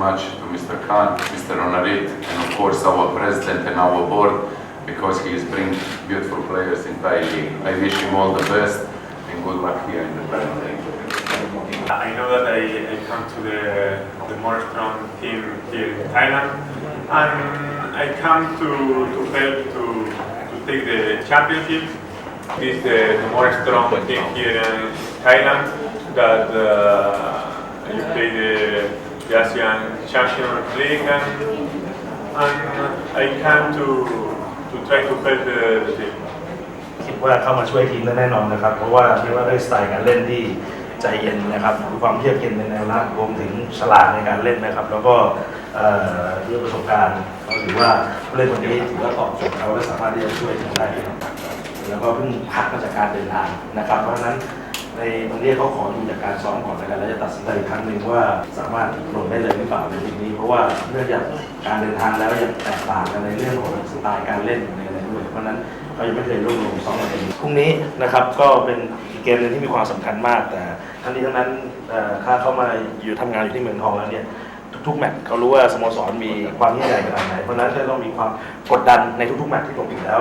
much to Mr. Khan, Mr. Onarit, and of course our president and our board, because he is bringing beautiful players in Thai League. I wish him all the best and good luck here in the Premier League. I know that I, I come to the, the more strong team here in Thailand and I come to, to help to, to take the championship. This is the, the more strong team here in Thailand that uh, ASEAN Champions League and, and I come to, to try to help the, the team. คิดว่าเข้ามาช่วยทีมได้แน่นอนนะครับ เพราะว่าคิดว่าด้วยสไตล์การเล่นที่ใจเย็นนะครับมีความเยือกเย็นในแนวรับรวมถึงฉลาดในการเล่นนะครับ แล้วก็เอ่อด้วยประสบการณ์เขาถือว่าผู้เล่นคนนี้ถือว่าตอบโจทย์เขาและสามารถที่จะช่วยทีมได้ครับแล้วก็เพิ่งพักมาจากการเดินทางนะครับ เพราะฉะนั้น ในตรงนี้เขาขอดูจากการซ้อมก่อนแล้วกันแล้วจะตัดสินใจอีกครั้งหนึ่งว่าสามารถลงได้เลยหรือเปล่าในทีนี้ เพราะว่าเนื่องจากการเดินทางแล้วยังแตกต่างกันในเรื่องของสไตล์การเล่นในอะไรด้วยเพราะนั้นเขายังไม่เคยร่วมลงซ้อมอะไรพรุ่งนี้นะครับก็เป็นอีกเกมหนึงที่มีความสำคัญมาก แต่ทั้งนี้ทั้งนั้นเอ่อถ้าเขามาอยู่ทำงานอยู่ที่เมืองทองแล้วเนี่ยทุกๆแมตช์เขารู้ว่าสโมสรมีความยิ่งใหญ่ขนาดไหนเพราะฉะนั้นก็ต้องมีความกดดันในทุกๆแมตช์ที่ลงอยู่แล้ว